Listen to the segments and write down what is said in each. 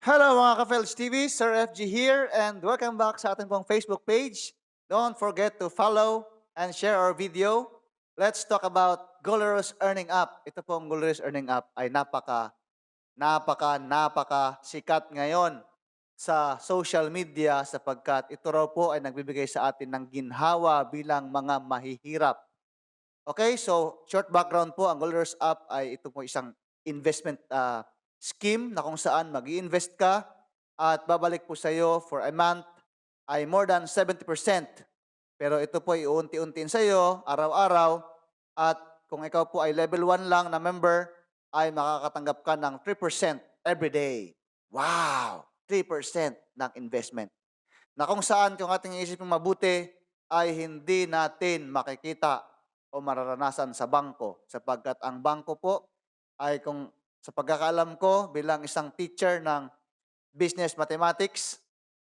Hello mga ka-Felch TV, Sir FG here and welcome back sa ating pong Facebook page. Don't forget to follow and share our video. Let's talk about Goleros Earning App. Ito pong Goleros Earning App ay napaka, napaka, napaka sikat ngayon sa social media sapagkat ito raw po ay nagbibigay sa atin ng ginhawa bilang mga mahihirap. Okay, so short background po, ang Goleros App ay ito po isang investment ah, scheme na kung saan mag invest ka at babalik po sa iyo for a month ay more than 70%. Pero ito po ay unti-untiin sa iyo araw-araw at kung ikaw po ay level 1 lang na member ay makakatanggap ka ng 3% every day. Wow! 3% ng investment. Na kung saan kung ating isipin mabuti ay hindi natin makikita o mararanasan sa bangko sapagkat ang bangko po ay kung sa pagkakaalam ko bilang isang teacher ng business mathematics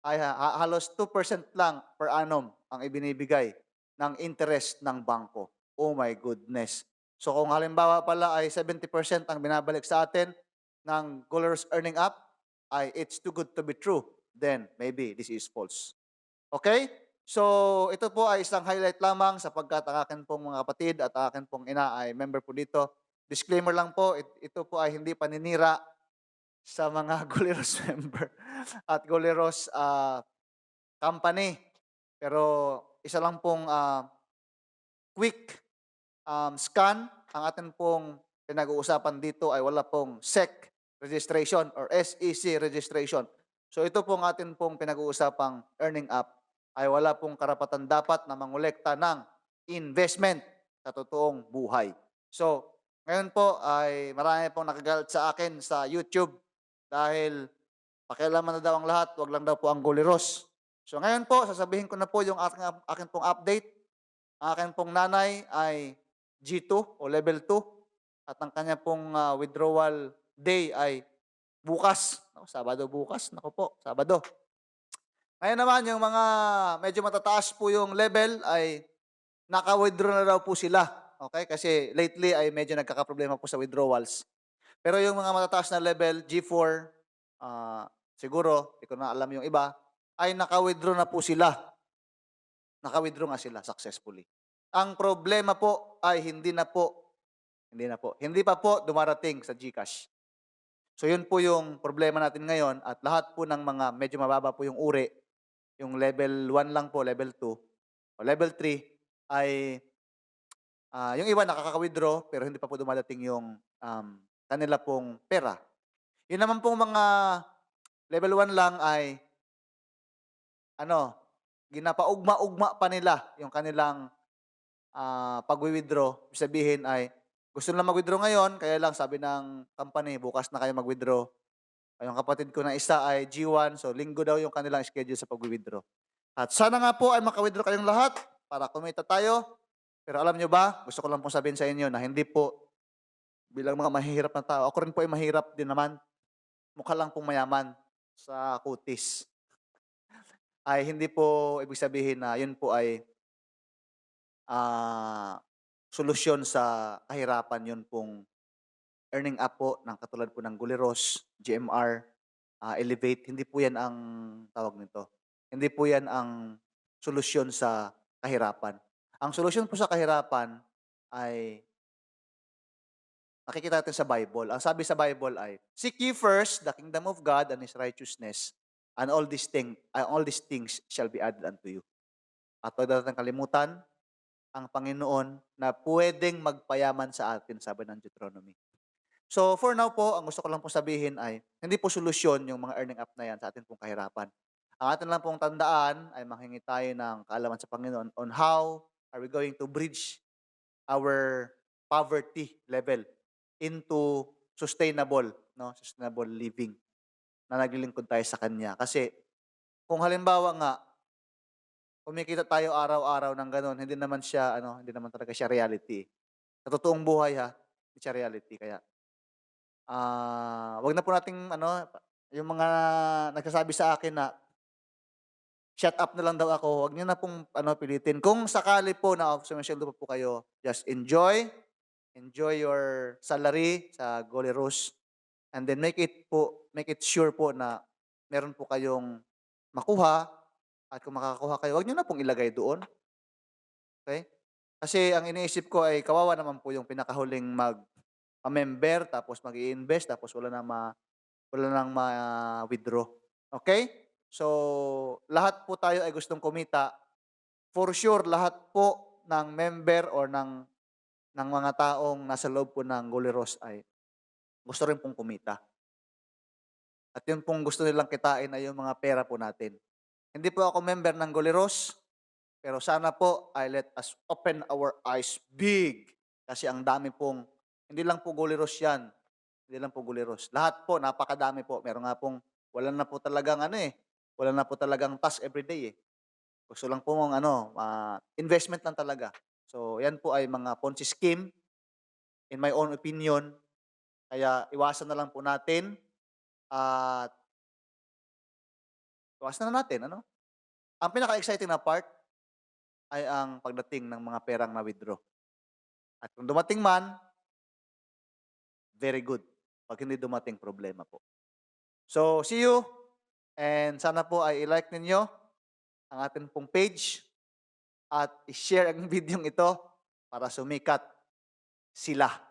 ay ha- ha- halos 2% lang per annum ang ibinibigay ng interest ng bangko. Oh my goodness. So kung halimbawa pala ay 70% ang binabalik sa atin ng Goalers Earning Up, ay it's too good to be true, then maybe this is false. Okay? So ito po ay isang highlight lamang sapagkat ang akin pong mga kapatid at akin pong ina ay member po dito. Disclaimer lang po, it- ito po ay hindi paninira sa mga Goleros member at Goleros ah, company. Pero isa lang pong ah, quick um, scan. Ang atin pong pinag-uusapan dito ay wala pong SEC registration or SEC registration. So ito pong atin pong pinag-uusapang earning up ay wala pong karapatan dapat na mangolekta ng investment sa totoong buhay. So, ngayon po ay marami pong nakagalit sa akin sa YouTube dahil pakialaman na daw ang lahat, wag lang daw po ang guliros. So ngayon po, sasabihin ko na po yung aking, aking pong update. Ang akin pong nanay ay G2 o level 2 at ang kanya pong ah, withdrawal day ay bukas. Naku, Sabado bukas. Nako po, Sabado. Ngayon naman, yung mga medyo matataas po yung level ay naka-withdraw na daw po sila. Okay? Kasi lately ay medyo nagkakaproblema po sa withdrawals. Pero yung mga matataas na level, G4, ah, siguro, hindi ko na alam yung iba, ay naka-withdraw na po sila. Naka-withdraw nga sila successfully. Ang problema po ay hindi na po, hindi na po, hindi pa po dumarating sa GCash. So yun po yung problema natin ngayon at lahat po ng mga medyo mababa po yung uri, yung level 1 lang po, level 2, o level 3, ay ah, yung iba nakaka-withdraw pero hindi pa po dumadating yung um, kanila pong pera. Yun naman pong mga level 1 lang ay ano, ginapaugma-ugma pa nila yung kanilang ah, pag-withdraw. Sabihin ay gusto nila mag-withdraw ngayon, kaya lang sabi ng company, bukas na kayo mag-withdraw. Yung kapatid ko na isa ay G1, so linggo daw yung kanilang schedule sa pag-withdraw. At sana nga po ay maka-withdraw kayong lahat para kumita tayo. Pero alam nyo ba, gusto ko lang pong sabihin sa inyo na hindi po bilang mga mahihirap na tao, ako rin po ay mahirap din naman. Mukha lang pong mayaman sa kutis. Ay hindi po ibig sabihin na yun po ay ah, solusyon sa kahirapan yun pong earning up po ng katulad po ng Guleros, GMR, ah, Elevate. Hindi po yan ang tawag nito. Hindi po yan ang solusyon sa kahirapan. Ang solusyon po sa kahirapan ay nakikita natin sa Bible. Ang sabi sa Bible ay, Seek ye first the kingdom of God and His righteousness, and all these, thing, uh, all these things shall be added unto you. At huwag natin kalimutan ang Panginoon na pwedeng magpayaman sa atin, sabi ng Deuteronomy. So for now po, ang gusto ko lang po sabihin ay, hindi po solusyon yung mga earning up na yan sa atin pong kahirapan. Ang atin lang pong tandaan ay manghingi tayo ng kaalaman sa Panginoon on how are we going to bridge our poverty level into sustainable, no, sustainable living na naglilingkod tayo sa kanya. Kasi kung halimbawa nga kumikita tayo araw-araw ng ganun, hindi naman siya ano, hindi naman talaga siya reality. Sa totoong buhay ha, hindi siya reality kaya ah, wag na po nating ano, yung mga nagsasabi sa akin na shut up na lang daw ako, wag niyo na pong ano pilitin. Kung sakali po na sumasyaldo pa po kayo, just enjoy Enjoy your salary sa Goleros. and then make it po make it sure po na meron po kayong makuha at kung makakakuha kayo, wag niyo na pong ilagay doon. Okay? Kasi ang iniisip ko ay kawawa naman po yung pinakahuling mag member tapos mag invest tapos wala nang ma wala nang ma-withdraw. Okay? So, lahat po tayo ay gustong kumita. For sure, lahat po ng member or ng ng mga taong nasa loob po ng Goleros ay gusto rin pong kumita. At yun pong gusto nilang kitain ay yung mga pera po natin. Hindi po ako member ng Goleros, pero sana po ay let us open our eyes big. Kasi ang dami pong, hindi lang po Goleros yan, hindi lang po Goleros. Lahat po, napakadami po. Meron nga pong, wala na po talagang ano eh, wala na po talagang task everyday eh. Gusto lang po mong ano, ah, investment lang talaga. So, yan po ay mga Ponzi scheme, in my own opinion. Kaya iwasan na lang po natin at iwasan na natin, ano? Ang pinaka-exciting na part ay ang pagdating ng mga perang na withdraw. At kung dumating man, very good. Pag hindi dumating, problema po. So, see you. And sana po ay i-like ninyo ang ating pong page at i-share ang video ito para sumikat sila.